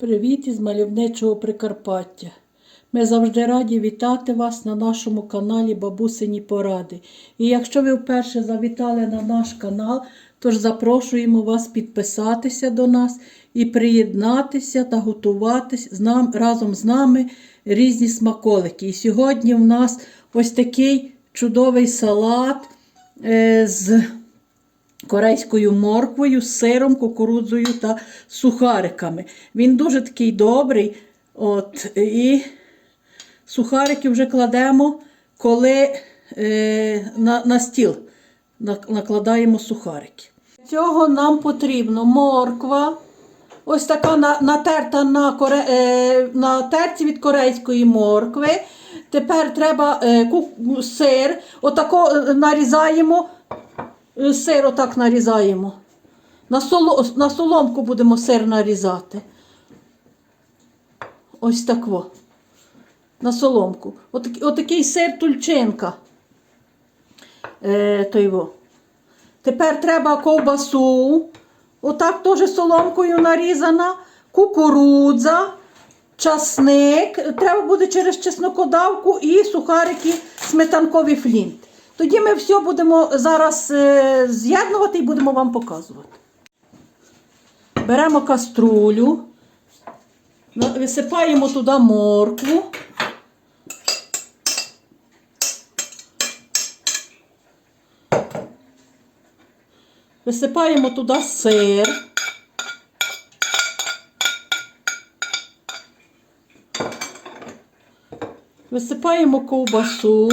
Привіт із мальовничого Прикарпаття. Ми завжди раді вітати вас на нашому каналі Бабусині Поради. І якщо ви вперше завітали на наш канал, тож запрошуємо вас підписатися до нас і приєднатися та готувати з нам, разом з нами різні смаколики. І сьогодні в нас ось такий чудовий салат е, з корейською морквою, сиром, кукурудзою та сухариками. Він дуже такий добрий. От, і сухарики вже кладемо, коли е, на, на стіл накладаємо сухарики. Цього нам потрібно морква. Ось така натерта на, коре, е, на терці від корейської моркви. Тепер треба е, сир. Отако е, нарізаємо Сир отак нарізаємо. На, соло, на соломку будемо сир нарізати. Ось так во. На соломку. Отак, отакий сир тульчинка. Е, той во. Тепер треба ковбасу. Отак теж соломкою нарізана. Кукурудза, часник. Треба буде через чеснокодавку і сухарики сметанковий флінт. Тоді ми все будемо зараз е, з'єднувати і будемо вам показувати. Беремо каструлю, висипаємо туди моркву. Висипаємо туди сир. Висипаємо ковбасу.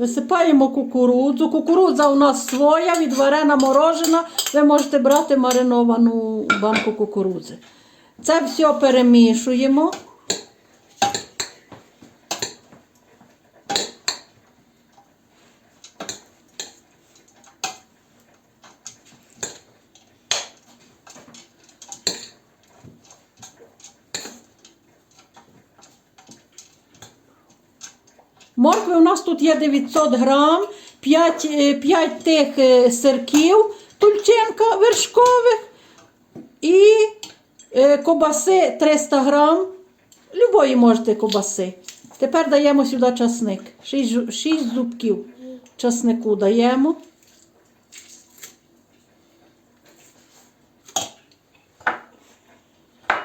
Висипаємо кукурудзу. Кукурудза у нас своя, відварена, морожена. Ви можете брати мариновану банку кукурудзи. Це все перемішуємо. Моркви у нас тут є 900 грам, 5, 5 тих е, сирків, тульчинка вершкових і е, кобаси 300 грам. Любої можете кобаси. Тепер даємо сюди часник. 6, 6 зубків часнику даємо.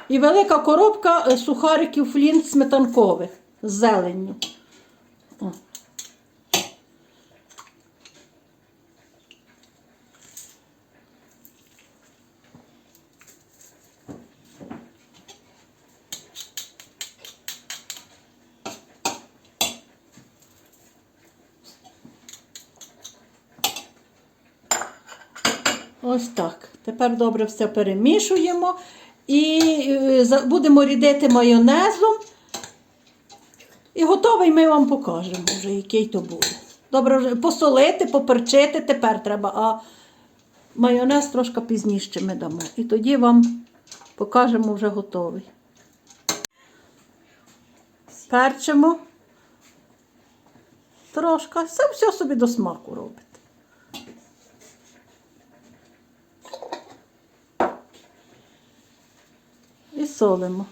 І велика коробка е, сухариків флінт сметанкових з зеленню. Ось так. Тепер добре все перемішуємо і е, будемо рідити майонезом. І готовий ми вам покажемо вже, який то буде. Добре, вже посолити, поперчити тепер треба, а майонез трошки пізніше ми дамо. І тоді вам покажемо вже готовий. Перчимо. Трошки. Це все собі до смаку робите. І солимо.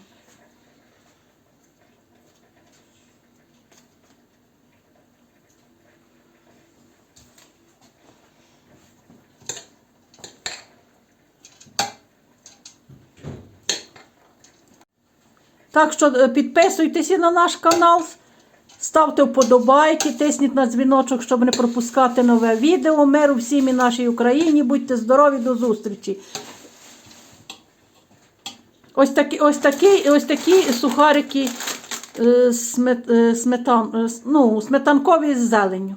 Так що е, підписуйтеся на наш канал, ставте вподобайки, тисніть на дзвіночок, щоб не пропускати нове відео. Миру всім і нашій Україні. Будьте здорові, до зустрічі. Ось такі, ось такі, ось такі сухарики е, смет, е, сметан, е, ну, сметанкові з зеленню.